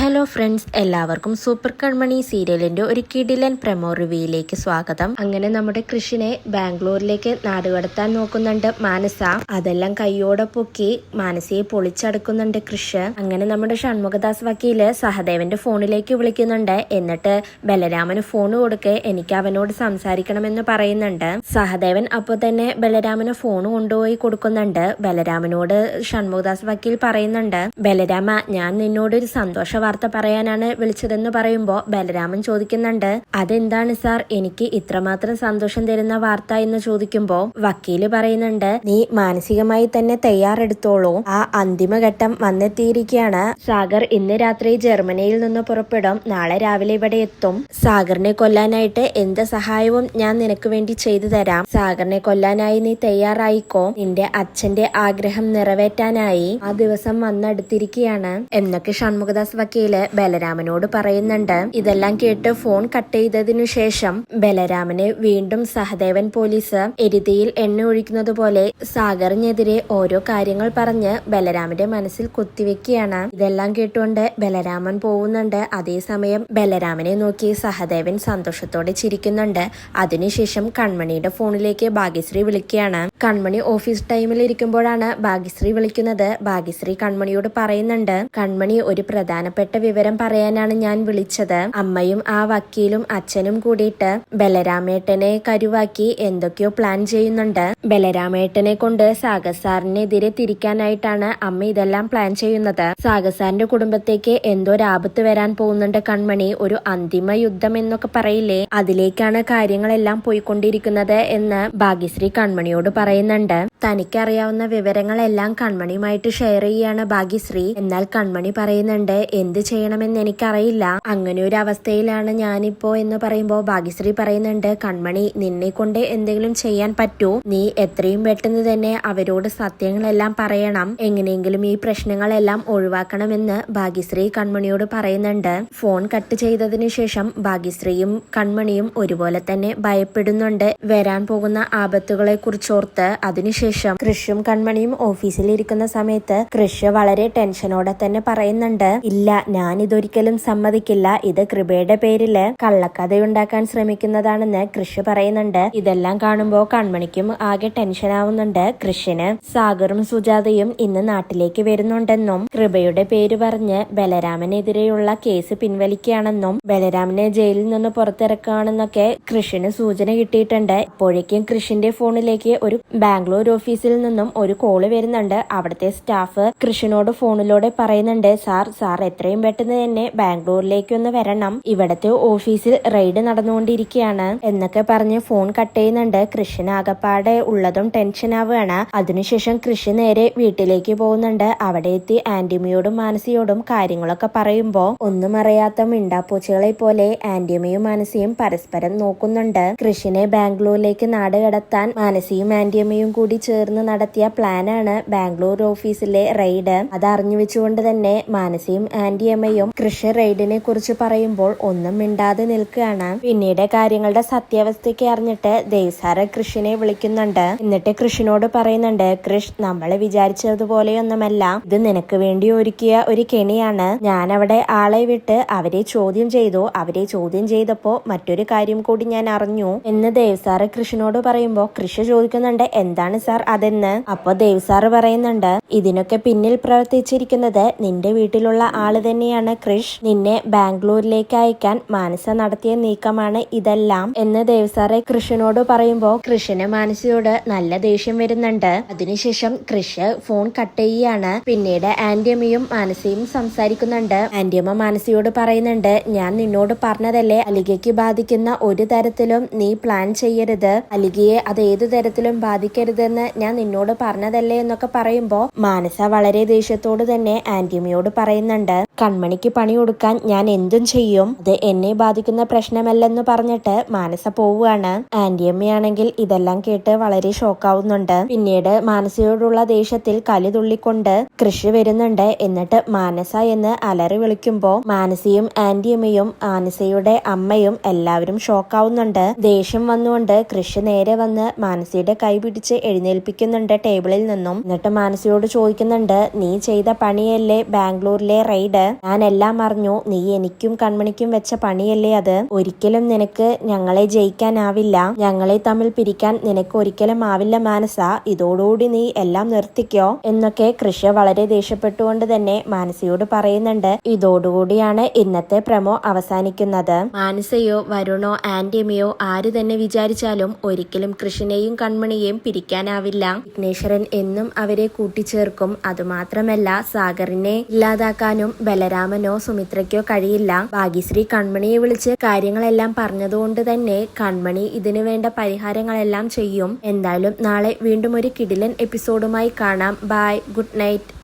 Hello friends എല്ലാവർക്കും super Kanmani സീരിയലിന്റെ ഒരു കിടിലൻ പ്രമോ റിവ്യൂയിലേക്ക് സ്വാഗതം. അങ്ങനെ നമ്മുടെ കൃഷിനെ ബാംഗ്ലൂരിലേക്ക് നാടുകടത്താൻ നോക്കുന്നുണ്ട് മാനസ. അതെല്ലാം കയ്യോടെ പൊക്കി മാനസയെ പൊളിച്ചടക്കുന്നുണ്ട് കൃഷ്. അങ്ങനെ നമ്മുടെ ഷൺമുഖദാസ് വക്കീൽ സഹദേവന്റെ ഫോണിലേക്ക് വിളിക്കുന്നുണ്ട്. എന്നിട്ട് ബലരാമന് ഫോൺ കൊടുക്കെ എനിക്ക് അവനോട് സംസാരിക്കണമെന്ന് പറയുന്നുണ്ട്. സഹദേവൻ അപ്പോൾ തന്നെ ബലരാമന് ഫോൺ കൊണ്ടുപോയി കൊടുക്കുന്നുണ്ട്. ബലരാമനോട് ഷൺമുഖദാസ് വക്കീൽ പറയുന്നുണ്ട് ബലരാമ ഞാൻ നിന്നോട് ഒരു സന്തോഷ വാർത്ത പറയാനാണ് വിളിച്ചതെന്ന് പറയുമ്പോൾ ബലരാമൻ ചോദിക്കുന്നുണ്ട് അതെന്താണ് സാർ? എനിക്ക് ഇത്രമാത്രം സന്തോഷം തരുന്ന വാർത്ത എന്ന് ചോദിക്കുമ്പോ വക്കീൽ പറയുന്നുണ്ട് നീ മാനസികമായി തന്നെ തയ്യാറെടുത്തോളൂ. ആ അന്തിമഘട്ടം വന്നെത്തിയിരിക്കുകയാണ് സാഗർ ഇന്ന് രാത്രി ജർമ്മനിയിൽ നിന്ന് പുറപ്പെടും. നാളെ രാവിലെ ഇവിടെ എത്തും. സാഗറിനെ കൊല്ലാനായിട്ട് എന്ത് സഹായവും ഞാൻ നിനക്ക് വേണ്ടി ചെയ്തു തരാം. സാഗറിനെ കൊല്ലാനായി നീ തയ്യാറായിക്കോ? നിന്റെ അച്ഛന്റെ ആഗ്രഹം നിറവേറ്റാനായി ആ ദിവസം വന്നെടുത്തിരിക്കുകയാണ് എന്നൊക്കെ ഷൺമുഖദാസ് വക്കീൽ ബലരാമനോട് പറയുന്നുണ്ട്. ഇതെല്ലാം കേട്ട് ഫോൺ കട്ട് ചെയ്തതിനു ശേഷം ബലരാമനെ വീണ്ടും സഹദേവൻ പോലീസ് എരുതിയിൽ എണ്ണ ഒഴിക്കുന്നത് പോലെ സാഗറിനെതിരെ ഓരോ കാര്യങ്ങൾ പറഞ്ഞ് ബലരാമന്റെ മനസ്സിൽ കുത്തിവെക്കുകയാണ്. ഇതെല്ലാം കേട്ടുകൊണ്ട് ബലരാമൻ പോകുന്നുണ്ട് അതേസമയം ബലരാമനെ നോക്കി സഹദേവൻ സന്തോഷത്തോടെ ചിരിക്കുന്നുണ്ട്. അതിനുശേഷം കൺമണിയുടെ ഫോണിലേക്ക് ഭാഗ്യശ്രീ വിളിക്കുകയാണ്. കൺമണി ഓഫീസ് ടൈമിൽ ഇരിക്കുമ്പോഴാണ് ഭാഗ്യശ്രീ വിളിക്കുന്നത്. ഭാഗ്യശ്രീ കൺമണിയോട് പറയുന്നുണ്ട്. കൺമണി ഒരു പ്രധാനപ്പെട്ട വിവരം പറയാനാണ് ഞാൻ വിളിച്ചത്. അമ്മയും ആ വക്കീലും അച്ഛനും കൂടിയിട്ട് ബലരാമേട്ടനെ കരുവാക്കി എന്തൊക്കെയോ പ്ലാൻ ചെയ്യുന്നുണ്ട്. ബലരാമേട്ടനെ കൊണ്ട് സാഗസാറിനെതിരെ തിരിക്കാനായിട്ടാണ് അമ്മ ഇതെല്ലാം പ്ലാൻ ചെയ്യുന്നത്. സാഗസാറിന്റെ കുടുംബത്തേക്ക് എന്തോ ആപത്ത് വരാൻ പോകുന്നുണ്ട് കൺമണി. ഒരു അന്തിമ യുദ്ധം എന്നൊക്കെ പറയില്ലേ? അതിലേക്കാണ് കാര്യങ്ങളെല്ലാം പോയിക്കൊണ്ടിരിക്കുന്നത് എന്ന് ഭാഗ്യശ്രീ കൺമണിയോട് പറയുന്നുണ്ട്. തനിക്കറിയാവുന്ന വിവരങ്ങളെല്ലാം കൺമണിയുമായിട്ട് ഷെയർ ചെയ്യാണ് ഭാഗ്യശ്രീ. എന്നാൽ കൺമണി പറയുന്നുണ്ട് എന്ത് ചെയ്യണമെന്ന് എനിക്കറിയില്ല. അങ്ങനെ ഒരു അവസ്ഥയിലാണ് ഞാനിപ്പോ എന്ന് പറയുമ്പോൾ ഭാഗ്യശ്രീ പറയുന്നുണ്ട് കൺമണി നിന്നെ കൊണ്ട് എന്തെങ്കിലും ചെയ്യാൻ പറ്റൂ. നീ എത്രയും പെട്ടെന്ന് തന്നെ അവരോട് സത്യങ്ങളെല്ലാം പറയണം. എങ്ങനെയെങ്കിലും ഈ പ്രശ്നങ്ങളെല്ലാം ഒഴിവാക്കണമെന്ന് ഭാഗ്യശ്രീ കൺമണിയോട് പറയുന്നുണ്ട്. ഫോൺ കട്ട് ചെയ്തതിനു ശേഷം ഭാഗ്യശ്രീയും കൺമണിയും ഒരുപോലെ തന്നെ ഭയപ്പെടുന്നുണ്ട്. വരാൻ പോകുന്ന ആപത്തുകളെ കുറിച്ചോർത്ത് അതിനുശേഷം കൃഷും കൺമണിയും ഓഫീസിൽ ഇരിക്കുന്ന സമയത്ത് കൃഷ് വളരെ ടെൻഷനോടെ തന്നെ പറയുന്നുണ്ട് ഇല്ല ഞാൻ ഇതൊരിക്കലും സമ്മതിക്കില്ല. ഇത് കൃപയുടെ പേരിൽ കള്ളക്കഥയുണ്ടാക്കാൻ ശ്രമിക്കുന്നതാണെന്ന് കൃഷ് പറയുന്നുണ്ട്. ഇതെല്ലാം കാണുമ്പോൾ കൺമണിക്കും ആകെ ടെൻഷൻ ആവുന്നുണ്ട്. കൃഷിന് സാഗറും സുജാതയും ഇന്ന് നാട്ടിലേക്ക് വരുന്നുണ്ടെന്നും കൃപയുടെ പേര് പറഞ്ഞ് ബലരാമനെതിരെയുള്ള കേസ് പിൻവലിക്കുകയാണെന്നും ബലരാമനെ ജയിലിൽ നിന്ന് പുറത്തിറക്കുകയാണെന്നൊക്കെ കൃഷിന് സൂചന കിട്ടിയിട്ടുണ്ട്. ഇപ്പോഴേക്കും കൃഷിന്റെ ഫോണിലേക്ക് ഒരു ബാംഗ്ലൂർ ഓഫീസിൽ നിന്നും ഒരു കോൾ വരുന്നുണ്ട്. അവിടുത്തെ സ്റ്റാഫ് കൃഷിനോട് ഫോണിലൂടെ പറയുന്നുണ്ട് സാർ സാർ എത്രയും പെട്ടെന്ന് തന്നെ ബാംഗ്ലൂരിലേക്ക് ഒന്ന് വരണം. ഇവിടത്തെ ഓഫീസിൽ റെയ്ഡ് നടന്നുകൊണ്ടിരിക്കുകയാണ്. എന്നൊക്കെ പറഞ്ഞ് ഫോൺ കട്ട് ചെയ്യുന്നുണ്ട്. കൃഷിന് ആകപ്പാടെ ഉള്ളതും ടെൻഷൻ ആവുകയാണ്. അതിനുശേഷം കൃഷി നേരെ വീട്ടിലേക്ക് പോകുന്നുണ്ട്. അവിടെ എത്തി ആന്റിമിയോടും മാനസിയോടും കാര്യങ്ങളൊക്കെ പറയുമ്പോ ഒന്നും അറിയാത്ത മിണ്ടാപ്പൂച്ചകളെ പോലെ ആന്റിയമ്മയും മാനസിയും പരസ്പരം നോക്കുന്നുണ്ട്. കൃഷിനെ ബാംഗ്ലൂരിലേക്ക് നാട് കടത്താൻ മാനസിയും ആന്റിയമ്മയും കൂടി ചേർന്ന് നടത്തിയ പ്ലാനാണ് ബാംഗ്ലൂർ ഓഫീസിലെ റെയ്ഡ്. അത് അറിഞ്ഞു വെച്ചുകൊണ്ട് തന്നെ മാനസിയും ആന്റിയമ്മയും കൃഷി റെയ്ഡിനെ കുറിച്ച് പറയുമ്പോൾ ഒന്നും മിണ്ടാതെ നിൽക്കുകയാണ്. പിന്നീട് കാര്യങ്ങളുടെ സത്യാവസ്ഥയ്ക്ക് അറിഞ്ഞിട്ട് ദേസാറ് കൃഷിനെ വിളിക്കുന്നുണ്ട്. എന്നിട്ട് കൃഷിനോട് പറയുന്നുണ്ട് കൃഷ് നമ്മൾ വിചാരിച്ചതുപോലെയൊന്നുമല്ല. ഇത് നിനക്ക് വേണ്ടി ഒരുക്കിയ ഒരു കെണിയാണ്. ഞാൻ അവിടെ ആളെ വിട്ട് അവരെ ചോദ്യം ചെയ്തു. അവരെ ചോദ്യം ചെയ്തപ്പോ മറ്റൊരു കാര്യം കൂടി ഞാൻ അറിഞ്ഞു. എന്ന് ദേവ്സാറ് കൃഷിനോട് പറയുമ്പോ കൃഷി ചോദിക്കുന്നുണ്ട് എന്താണ് സാർ അതെന്ന്? അപ്പൊ ദേവ്സാറ് പറയുന്നുണ്ട് ഇതിനൊക്കെ പിന്നിൽ പ്രവർത്തിച്ചിരിക്കുന്നത് നിന്റെ വീട്ടിലുള്ള ആൾ തന്നെയാണ് കൃഷ് നിന്നെ ബാംഗ്ലൂരിലേക്ക് അയക്കാൻ മാനസ നടത്തിയ നീക്കമാണ് ഇതെല്ലാം എന്ന് ദേവസാറെ കൃഷിനോട് പറയുമ്പോൾ കൃഷിന് മാനസയോട് നല്ല ദേഷ്യം വരുന്നുണ്ട്. അതിനുശേഷം കൃഷ് ഫോൺ കട്ട് ചെയ്യാണ് പിന്നീട് ആന്റിയമ്മയും മാനസയും സംസാരിക്കുന്നുണ്ട്. ആന്റിയമ്മ മാനസയോട് പറയുന്നുണ്ട് ഞാൻ നിന്നോട് പറഞ്ഞതല്ലേ അലികയ്ക്ക് ബാധിക്കുന്ന ഒരു തരത്തിലും നീ പ്ലാൻ ചെയ്യരുത്. അലികയെ അത് ഏതു തരത്തിലും ബാധിക്കരുതെന്ന് ഞാൻ നിന്നോട് പറഞ്ഞതല്ലേ എന്നൊക്കെ പറയുമ്പോ മാനസ വളരെ ദേഷ്യത്തോട് തന്നെ ആന്റിയമ്മയോട് പറയുന്നുണ്ട്. കൺമണിക്ക് പണി കൊടുക്കാൻ ഞാൻ എന്തും ചെയ്യും. അത് എന്നെ ബാധിക്കുന്ന പ്രശ്നമല്ലെന്ന് പറഞ്ഞിട്ട് മാനസ പോവുകയാണ്. ആന്റിയമ്മയാണെങ്കിൽ ഇതെല്ലാം കേട്ട് വളരെ ഷോക്കാവുന്നുണ്ട്. പിന്നീട് മാനസയോടുള്ള ദേഷ്യത്തിൽ കലി തുള്ളിക്കൊണ്ട് കൃഷി വരുന്നുണ്ട്. എന്നിട്ട് മാനസ എന്ന് അലറി വിളിക്കുമ്പോ മാനസിയും ആന്റിയമ്മയും മാനസയുടെ അമ്മയും എല്ലാവരും ഷോക്കാവുന്നുണ്ട്. ദേഷ്യം വന്നുകൊണ്ട് കൃഷി നേരെ വന്ന് മാനസിയുടെ കൈ പിടിച്ച് എഴുന്നേൽപ്പിക്കുന്നുണ്ട് ടേബിളിൽ നിന്നും. എന്നിട്ട് മാനസിയോട് ചോദിക്കുന്നുണ്ട് നീ ചെയ്ത പണിയല്ലേ ബാംഗ്ലൂരിലെ റെയ്ഡ്? ഞാൻ എല്ലാം അറിഞ്ഞു. നീ എനിക്കും കൺമണിക്കും വെച്ച പണിയല്ലേ അത്? ഒരിക്കലും നിനക്ക് ഞങ്ങളെ ജയിക്കാനാവില്ല. ഞങ്ങളെ തമ്മിൽ പിരിക്കാൻ നിനക്ക് ഒരിക്കലും ആവില്ല മാനസ. ഇതോടുകൂടി നീ എല്ലാം നിർത്തിക്കോ? എന്നൊക്കെ കൃഷ്യ വളരെ ദേഷ്യപ്പെട്ടുകൊണ്ട് തന്നെ മാനസയോട് പറയുന്നുണ്ട്. ഇതോടുകൂടിയാണ് ഇന്നത്തെ പ്രമോ അവസാനിക്കുന്നത്. മാനസയോ വരുണോ ആന്റിയമ്മയോ ആര് തന്നെ വിചാരിച്ചാലും ഒരിക്കലും കൃഷ്ണനെയും കൺമണിയെയും പിരിക്കാനാവില്ല. വിഘ്നേശ്വരൻ എന്നും അവരെ കൂട്ടിച്ചേർക്കും. അതുമാത്രമല്ല സാഗറിനെ ഇല്ലാതാക്കാനും ബലരാമനോ സുമിത്രയ്ക്കോ കഴിയില്ല. ഭാഗ്യശ്രീ കൺമണിയെ വിളിച്ച് കാര്യങ്ങളെല്ലാം പറഞ്ഞതുകൊണ്ട് തന്നെ കൺമണി ഇതിനു വേണ്ട പരിഹാരങ്ങളെല്ലാം ചെയ്യും. എന്തായാലും നാളെ വീണ്ടും ഒരു കിടിലൻ എപ്പിസോഡുമായി കാണാം. Bye good night.